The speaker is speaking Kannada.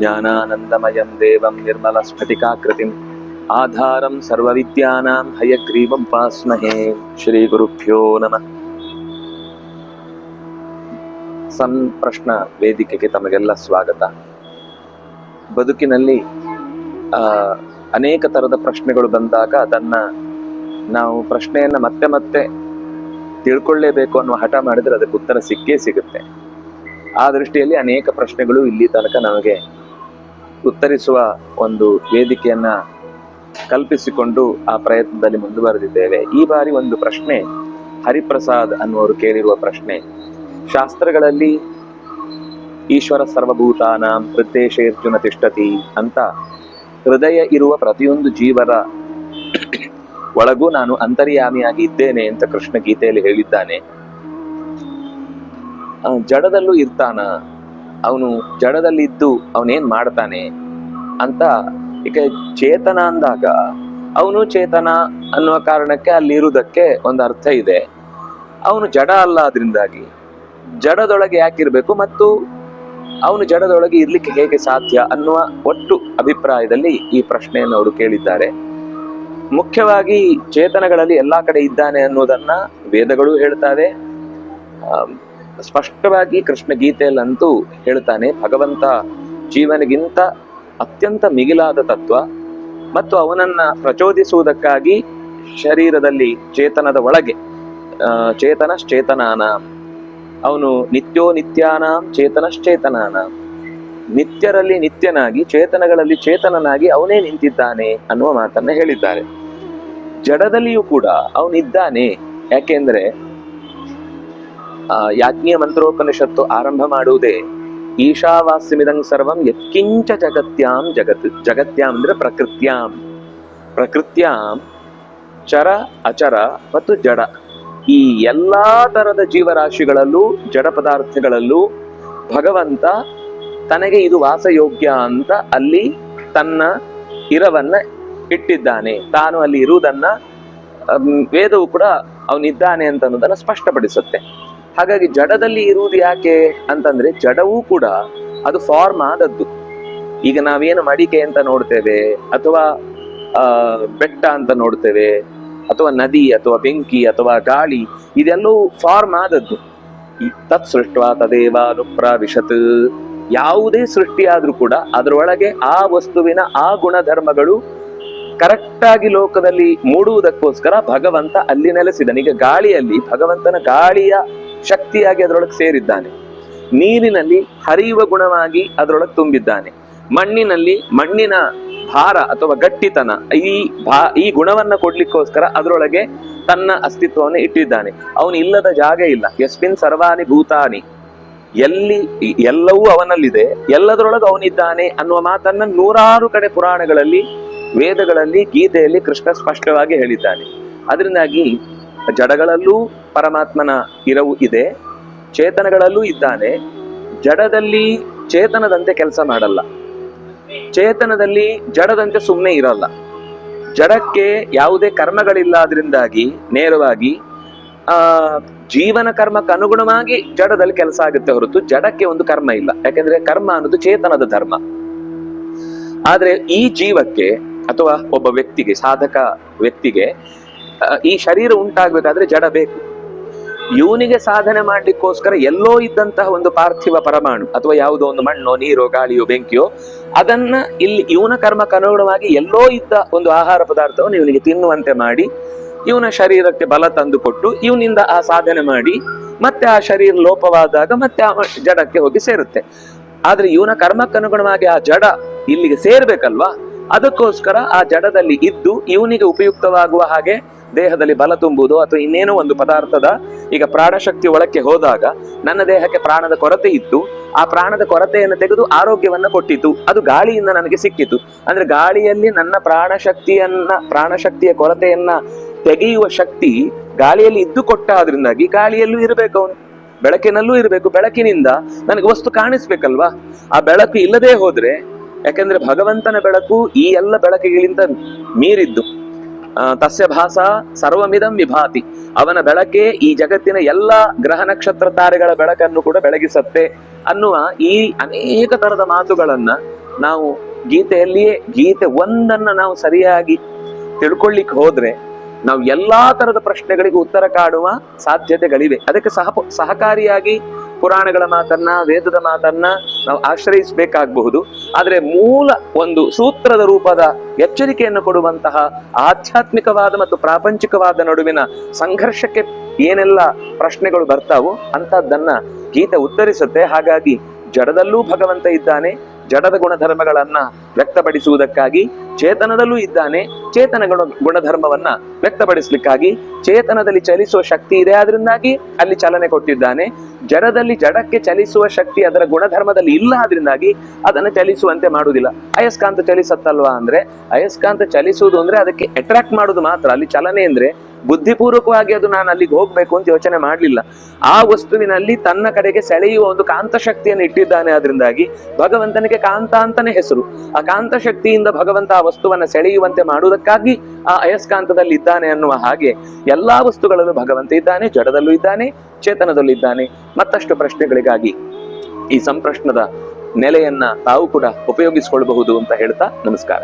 ज्ञानानन्दमयं देवं निर्मलस्फटिकाकृतिम् आधारं सर्वविद्यानां हयग्रीवं पास्महे ಶ್ರೀಗುರುಭ್ಯೋ ನಮಃ ಸನ್ ಪ್ರಶ್ನ ವೇದಿಕೆಗೆ ತಮಗೆಲ್ಲ ಸ್ವಾಗತ ಬದುಕಿನಲ್ಲಿ ಆ, ಅನೇಕ ತರದ ಪ್ರಶ್ನೆಗಳು ಬಂದಾಗ ಅದನ್ನ ನಾವು ಪ್ರಶ್ನೆಯನ್ನ ಮತ್ತೆ ಮತ್ತೆ ತಿಳ್ಕೊಳ್ಳೇಬೇಕು ಅನ್ನುವ ಹಠ ಮಾಡಿದ್ರೆ ಅದಕ್ಕೆ ಉತ್ತರ ಸಿಕ್ಕೇ ಸಿಗುತ್ತೆ ಆ ದೃಷ್ಟಿಯಲ್ಲಿ ಅನೇಕ ಪ್ರಶ್ನೆಗಳು ಇಲ್ಲಿ ತನಕ ನಮಗೆ ಉತ್ತರಿಸುವ ಒಂದು ವೇದಿಕೆಯನ್ನ ಕಲ್ಪಿಸಿಕೊಂಡು ಆ ಪ್ರಯತ್ನದಲ್ಲಿ ಮುಂದುವರೆದಿದ್ದೇವೆ. ಈ ಬಾರಿ ಒಂದು ಪ್ರಶ್ನೆ, ಹರಿಪ್ರಸಾದ್ ಅನ್ನುವರು ಕೇಳಿರುವ ಪ್ರಶ್ನೆ, ಶಾಸ್ತ್ರಗಳಲ್ಲಿ ಈಶ್ವರ ಸರ್ವಭೂತಾನಾಂ ಹೃದಯೇಶೇರ್ಜುನ ತಿಷ್ಟತಿ ಅಂತ ಹೃದಯ ಇರುವ ಪ್ರತಿಯೊಂದು ಜೀವರ ಒಳಗೂ ನಾನು ಅಂತರ್ಯಾಮಿಯಾಗಿ ಇದ್ದೇನೆ ಅಂತ ಕೃಷ್ಣ ಗೀತೆಯಲ್ಲಿ ಹೇಳಿದ್ದಾನೆ. ಜಡದಲ್ಲೂ ಇರ್ತಾನ? ಅವನು ಜಡದಲ್ಲಿ ಇದ್ದು ಅವನೇನ್ ಮಾಡ್ತಾನೆ ಅಂತ ಈಗ ಚೇತನ ಅಂದಾಗ ಅವನು ಚೇತನ ಅನ್ನುವ ಕಾರಣಕ್ಕೆ ಅಲ್ಲಿ ಇರುವುದಕ್ಕೆ ಒಂದು ಅರ್ಥ ಇದೆ. ಅವನು ಜಡ ಅಲ್ಲ ಅದರಿಂದಾಗಿ ಜಡದೊಳಗೆ ಯಾಕಿರ್ಬೇಕು ಮತ್ತು ಅವನು ಜಡದೊಳಗೆ ಇರ್ಲಿಕ್ಕೆ ಹೇಗೆ ಸಾಧ್ಯ ಅನ್ನುವ ಒಟ್ಟು ಅಭಿಪ್ರಾಯದಲ್ಲಿ ಈ ಪ್ರಶ್ನೆಯನ್ನು ಅವರು ಕೇಳಿದ್ದಾರೆ. ಮುಖ್ಯವಾಗಿ ಚೇತನಗಳಲ್ಲಿ ಎಲ್ಲಾ ಕಡೆ ಇದ್ದಾನೆ ಅನ್ನೋದನ್ನ ವೇದಗಳು ಹೇಳ್ತಾವೆ. ಆಮ್, ಸ್ಪಷ್ಟವಾಗಿ ಕೃಷ್ಣ ಗೀತೆಯಲ್ಲಂತೂ ಹೇಳ್ತಾನೆ, ಭಗವಂತ ಜೀವನಿಗಿಂತ ಅತ್ಯಂತ ಮಿಗಿಲಾದ ತತ್ವ ಮತ್ತು ಅವನನ್ನ ಪ್ರಚೋದಿಸುವುದಕ್ಕಾಗಿ ಶರೀರದಲ್ಲಿ ಚೇತನದ ಒಳಗೆ ಚೇತನಶ್ಚೇತನಾನ, ಅವನು ನಿತ್ಯೋ ನಿತ್ಯಾನಾಂ ಚೇತನಶ್ಚೇತನಾನ, ನಿತ್ಯರಲ್ಲಿ ನಿತ್ಯನಾಗಿ ಚೇತನಗಳಲ್ಲಿ ಚೇತನನಾಗಿ ಅವನೇ ನಿಂತಿದ್ದಾನೆ ಅನ್ನುವ ಮಾತನ್ನ ಹೇಳಿದ್ದಾರೆ. ಜಡದಲ್ಲಿಯೂ ಕೂಡ ಅವನಿದ್ದಾನೆ, ಯಾಕೆಂದ್ರೆ ಯಾಜ್ಞೀಯ ಮಂತ್ರೋಪನಿಷತ್ತು ಆರಂಭ ಮಾಡುವುದೇ ಈಶಾವಾಸ್ಯಮಿದಂ ಸರ್ವಂ ಯತ್ಕಿಂಚ ಜಗತ್ಯಾಂ ಜಗತ್, ಜಗತ್ಯಾಂ ಅಂದ್ರೆ ಪ್ರಕೃತ್ಯಾಂ. ಪ್ರಕೃತ್ಯಾಂ ಚರ, ಅಚರ ಮತ್ತು ಜಡ. ಈ ಎಲ್ಲಾ ತರದ ಜೀವರಾಶಿಗಳಲ್ಲೂ, ಜಡ ಪದಾರ್ಥಗಳಲ್ಲೂ ಭಗವಂತ ತನಗೆ ಇದು ವಾಸಯೋಗ್ಯ ಅಂತ ಅಲ್ಲಿ ತನ್ನ ಇರವನ್ನ ಇಟ್ಟಿದ್ದಾನೆ. ತಾನು ಅಲ್ಲಿ ಇರುವುದನ್ನ ವೇದವು ಕೂಡ ಅವನಿದ್ದಾನೆ ಅಂತ ಅನ್ನೋದನ್ನ ಸ್ಪಷ್ಟಪಡಿಸುತ್ತೆ. ಹಾಗಾಗಿ ಜಡದಲ್ಲಿ ಇರುವುದು ಯಾಕೆ ಅಂತಂದ್ರೆ ಜಡವೂ ಕೂಡ ಅದು ಫಾರ್ಮ್ ಆದದ್ದು. ಈಗ ನಾವೇನು ಮಡಿಕೆ ಅಂತ ನೋಡ್ತೇವೆ ಅಥವಾ ಬೆಟ್ಟ ಅಂತ ನೋಡ್ತೇವೆ ಅಥವಾ ನದಿ ಅಥವಾ ಬೆಂಕಿ ಅಥವಾ ಗಾಳಿ ಇದೆಲ್ಲವೂ ಫಾರ್ಮ್ ಆದದ್ದು. ತತ್ ಸೃಷ್ಟ ತದೇವಾನುಪ್ರಾವಿಶತ್. ಯಾವುದೇ ಸೃಷ್ಟಿಯಾದ್ರೂ ಕೂಡ ಅದರೊಳಗೆ ಆ ವಸ್ತುವಿನ ಆ ಗುಣಧರ್ಮಗಳು ಕರೆಕ್ಟಾಗಿ ಲೋಕದಲ್ಲಿ ಮೂಡುವುದಕ್ಕೋಸ್ಕರ ಭಗವಂತ ಅಲ್ಲಿ ನೆಲೆಸಿದನು. ಈಗ ಗಾಳಿಯಲ್ಲಿ ಭಗವಂತನ ಗಾಳಿಯ ಶಕ್ತಿಯಾಗಿ ಅದರೊಳಗೆ ಸೇರಿದ್ದಾನೆ. ನೀರಿನಲ್ಲಿ ಹರಿಯುವ ಗುಣವಾಗಿ ಅದರೊಳಗೆ ತುಂಬಿದ್ದಾನೆ. ಮಣ್ಣಿನಲ್ಲಿ ಮಣ್ಣಿನ ಭಾರ ಅಥವಾ ಗಟ್ಟಿತನ ಈ ಭಾ, ಈ ಗುಣವನ್ನ ಕೊಡ್ಲಿಕ್ಕೋಸ್ಕರ ಅದರೊಳಗೆ ತನ್ನ ಅಸ್ತಿತ್ವವನ್ನು ಇಟ್ಟಿದ್ದಾನೆ. ಅವನು ಇಲ್ಲದ ಜಾಗ ಇಲ್ಲ. ಯಸ್ಮಿನ್ ಸರ್ವಾನಿ ಭೂತಾನಿ. ಎಲ್ಲಿ, ಎಲ್ಲವೂ ಅವನಲ್ಲಿದೆ. ಎಲ್ಲದರೊಳಗೆ ಅವನಿದ್ದಾನೆ ಅನ್ನುವ ಮಾತನ್ನ ನೂರಾರು ಕಡೆ ಪುರಾಣಗಳಲ್ಲಿ, ವೇದಗಳಲ್ಲಿ, ಗೀತೆಯಲ್ಲಿ ಕೃಷ್ಣ ಸ್ಪಷ್ಟವಾಗಿ ಹೇಳಿದ್ದಾನೆ. ಅದರಿಂದಾಗಿ ಜಡಗಳಲ್ಲೂ ಪರಮಾತ್ಮನ ಇರವು ಇದೆ, ಚೇತನಗಳಲ್ಲೂ ಇದ್ದಾನೆ. ಜಡದಲ್ಲಿ ಚೇತನದಂತೆ ಕೆಲಸ ಮಾಡಲ್ಲ. ಚೇತನದಲ್ಲಿ ಜಡದಂತೆ ಸುಮ್ಮನೆ ಇರಲ್ಲ. ಜಡಕ್ಕೆ ಯಾವುದೇ ಕರ್ಮಗಳಿಲ್ಲ ಅದರಿಂದಾಗಿ ನೇರವಾಗಿ, ಆ, ಜೀವನ ಕರ್ಮಕ್ಕೆ ಅನುಗುಣವಾಗಿ ಜಡದಲ್ಲಿ ಕೆಲಸ ಆಗುತ್ತೆ ಹೊರತು ಜಡಕ್ಕೆ ಒಂದು ಕರ್ಮ ಇಲ್ಲ. ಯಾಕಂದ್ರೆ ಕರ್ಮ ಅನ್ನೋದು ಚೇತನದ ಧರ್ಮ. ಆದ್ರೆ ಈ ಜೀವಕ್ಕೆ ಅಥವಾ ಒಬ್ಬ ವ್ಯಕ್ತಿಗೆ, ಸಾಧಕ ವ್ಯಕ್ತಿಗೆ ಈ ಶರೀರ ಉಂಟಾಗಬೇಕಾದ್ರೆ ಜಡ ಬೇಕು. ಇವನಿಗೆ ಸಾಧನೆ ಮಾಡ್ಲಿಕ್ಕೋಸ್ಕರ ಎಲ್ಲೋ ಇದ್ದಂತಹ ಒಂದು ಪಾರ್ಥಿವ ಪರಮಾಣು ಅಥವಾ ಯಾವುದೋ ಒಂದು ಮಣ್ಣೋ, ನೀರೋ, ಗಾಳಿಯೋ, ಬೆಂಕಿಯೋ, ಅದನ್ನ ಇಲ್ಲಿ ಇವನ ಕರ್ಮಕ್ಕನುಗುಣವಾಗಿ ಎಲ್ಲೋ ಇದ್ದ ಒಂದು ಆಹಾರ ಪದಾರ್ಥವನ್ನು ಇವನಿಗೆ ತಿನ್ನುವಂತೆ ಮಾಡಿ, ಇವನ ಶರೀರಕ್ಕೆ ಬಲ ತಂದುಕೊಟ್ಟು, ಇವನಿಂದ ಆ ಸಾಧನೆ ಮಾಡಿ, ಮತ್ತೆ ಆ ಶರೀರ ಲೋಪವಾದಾಗ ಮತ್ತೆ ಆ ಜಡಕ್ಕೆ ಹೋಗಿ ಸೇರುತ್ತೆ. ಆದ್ರೆ ಇವನ ಕರ್ಮಕ್ಕನುಗುಣವಾಗಿ ಆ ಜಡ ಇಲ್ಲಿಗೆ ಸೇರ್ಬೇಕಲ್ವಾ? ಅದಕ್ಕೋಸ್ಕರ ಆ ಜಡದಲ್ಲಿ ಇದ್ದು ಇವನಿಗೆ ಉಪಯುಕ್ತವಾಗುವ ಹಾಗೆ ದೇಹದಲ್ಲಿ ಬಲ ತುಂಬುವುದು ಅಥವಾ ಇನ್ನೇನೋ ಒಂದು ಪದಾರ್ಥದ ಈಗ ಪ್ರಾಣಶಕ್ತಿ ಒಳಕ್ಕೆ ಹೋದಾಗ ನನ್ನ ದೇಹಕ್ಕೆ ಪ್ರಾಣದ ಕೊರತೆ ಇತ್ತು ಆ ಪ್ರಾಣದ ಕೊರತೆಯನ್ನು ತೆಗೆದು ಆರೋಗ್ಯವನ್ನ ಕೊಟ್ಟಿತು. ಅದು ಗಾಳಿಯಿಂದ ನನಗೆ ಸಿಕ್ಕಿತು. ಅಂದ್ರೆ ಗಾಳಿಯಲ್ಲಿ ನನ್ನ ಪ್ರಾಣಶಕ್ತಿಯನ್ನ, ಪ್ರಾಣಶಕ್ತಿಯ ಕೊರತೆಯನ್ನ ತೆಗೆಯುವ ಶಕ್ತಿ ಗಾಳಿಯಲ್ಲಿ ಇದ್ದು ಕೊಟ್ಟ ಆದ್ರಿಂದಾಗಿ ಗಾಳಿಯಲ್ಲೂ ಇರಬೇಕು ಅವನು. ಬೆಳಕಿನಲ್ಲೂ ಇರಬೇಕು. ಬೆಳಕಿನಿಂದ ನನಗೆ ವಸ್ತು ಕಾಣಿಸ್ಬೇಕಲ್ವಾ? ಆ ಬೆಳಕು ಇಲ್ಲದೆ ಹೋದ್ರೆ ಯಾಕಂದ್ರೆ ಭಗವಂತನ ಬೆಳಕು ಈ ಎಲ್ಲ ಬೆಳಕಿಗಿಂತ ಮೀರಿದ್ದು. ತಸ್ಯ ಭಾಸ ಸರ್ವಮಿದಂ ವಿಭಾತಿ. ಅವನ ಬೆಳಕೆ ಈ ಜಗತ್ತಿನ ಎಲ್ಲ ಗ್ರಹ ನಕ್ಷತ್ರ ತಾರೆಗಳ ಬೆಳಕನ್ನು ಕೂಡ ಬೆಳಗಿಸತ್ತೆ ಅನ್ನುವ ಈ ಅನೇಕ ತರದ ಮಾತುಗಳನ್ನ ನಾವು ಗೀತೆಯಲ್ಲಿಯೇ, ಗೀತೆ ಒಂದನ್ನ ನಾವು ಸರಿಯಾಗಿ ತಿಳ್ಕೊಳ್ಳಿಕ್ ಹೋದ್ರೆ ನಾವು ಎಲ್ಲಾ ತರದ ಪ್ರಶ್ನೆಗಳಿಗೂ ಉತ್ತರ ಕಾಡುವ ಸಾಧ್ಯತೆಗಳಿವೆ. ಅದಕ್ಕೆ ಸಹ ಸಹಕಾರಿಯಾಗಿ ಪುರಾಣಗಳ ಮಾತನ್ನ ವೇದದ ಮಾತನ್ನ ನಾವು ಆಶ್ರಯಿಸಬೇಕಾಗಬಹುದು. ಆದರೆ ಮೂಲ ಒಂದು ಸೂತ್ರದ ರೂಪದ ಎಚ್ಚರಿಕೆಯನ್ನು ಕೊಡುವಂತಹ ಆಧ್ಯಾತ್ಮಿಕವಾದ ಮತ್ತು ಪ್ರಾಪಂಚಿಕವಾದ ನಡುವಿನ ಸಂಘರ್ಷಕ್ಕೆ ಏನೆಲ್ಲ ಪ್ರಶ್ನೆಗಳು ಬರ್ತಾವೋ ಅಂತದ್ದನ್ನ ಗೀತೆ ಉತ್ತರಿಸುತ್ತೆ. ಹಾಗಾಗಿ ಜಡದಲ್ಲೂ ಭಗವಂತ ಇದ್ದಾನೆ ಜಡದ ಗುಣಧರ್ಮಗಳನ್ನ ವ್ಯಕ್ತಪಡಿಸುವುದಕ್ಕಾಗಿ ಚೇತನದಲ್ಲೂ ಇದ್ದಾನೆ. ಚೇತನ ಗುಣ ಗುಣಧರ್ಮವನ್ನ ವ್ಯಕ್ತಪಡಿಸ್ಲಿಕ್ಕಾಗಿ ಚೇತನದಲ್ಲಿ ಚಲಿಸುವ ಶಕ್ತಿ ಇದೆ. ಅದರಿಂದಾಗಿ ಅಲ್ಲಿ ಚಲನೆ ಕೊಟ್ಟಿದ್ದಾನೆ. ಜಡದಲ್ಲಿ ಜಡಕ್ಕೆ ಚಲಿಸುವ ಶಕ್ತಿ ಅದರ ಗುಣಧರ್ಮದಲ್ಲಿ ಇಲ್ಲ. ಆದ್ರಿಂದಾಗಿ ಅದನ್ನು ಚಲಿಸುವಂತೆ ಮಾಡುವುದಿಲ್ಲ. ಅಯಸ್ಕಾಂತ ಚಲಿಸತ್ತಲ್ವಾ ಅಂದ್ರೆ, ಅಯಸ್ಕಾಂತ ಚಲಿಸುವುದು ಅಂದ್ರೆ ಅದಕ್ಕೆ ಅಟ್ರಾಕ್ಟ್ ಮಾಡುದು ಮಾತ್ರ. ಅಲ್ಲಿ ಚಲನೆ ಅಂದ್ರೆ ಬುದ್ಧಿಪೂರ್ವಕವಾಗಿ ಅದು ನಾನು ಅಲ್ಲಿಗೆ ಹೋಗ್ಬೇಕು ಅಂತ ಯೋಚನೆ ಮಾಡಲಿಲ್ಲ. ಆ ವಸ್ತುವಿನಲ್ಲಿ ತನ್ನ ಕಡೆಗೆ ಸೆಳೆಯುವ ಒಂದು ಕಾಂತ ಶಕ್ತಿಯನ್ನು ಇಟ್ಟಿದ್ದಾನೆ ಅದರಿಂದಾಗಿ ಭಗವಂತನಿಗೆ ಕಾಂತ ಅಂತಾನೆ ಹೆಸರು. ಆ ಕಾಂತ ಶಕ್ತಿಯಿಂದ ಭಗವಂತ ಆ ವಸ್ತುವನ್ನ ಸೆಳೆಯುವಂತೆ ಮಾಡುವುದಕ್ಕಾಗಿ ಆ ಅಯಸ್ಕಾಂತದಲ್ಲಿ ಇದ್ದಾನೆ ಅನ್ನುವ ಹಾಗೆ ಎಲ್ಲಾ ವಸ್ತುಗಳಲ್ಲೂ ಭಗವಂತ ಇದ್ದಾನೆ, ಜಡದಲ್ಲೂ ಇದ್ದಾನೆ, ಚೇತನದಲ್ಲೂ ಇದ್ದಾನೆ. ಮತ್ತಷ್ಟು ಪ್ರಶ್ನೆಗಳಿಗಾಗಿ ಈ ಸಂಪ್ರಶ್ನದ ನೆಲೆಯನ್ನ ತಾವು ಕೂಡ ಉಪಯೋಗಿಸಿಕೊಳ್ಳಬಹುದು ಅಂತ ಹೇಳ್ತಾ ನಮಸ್ಕಾರ.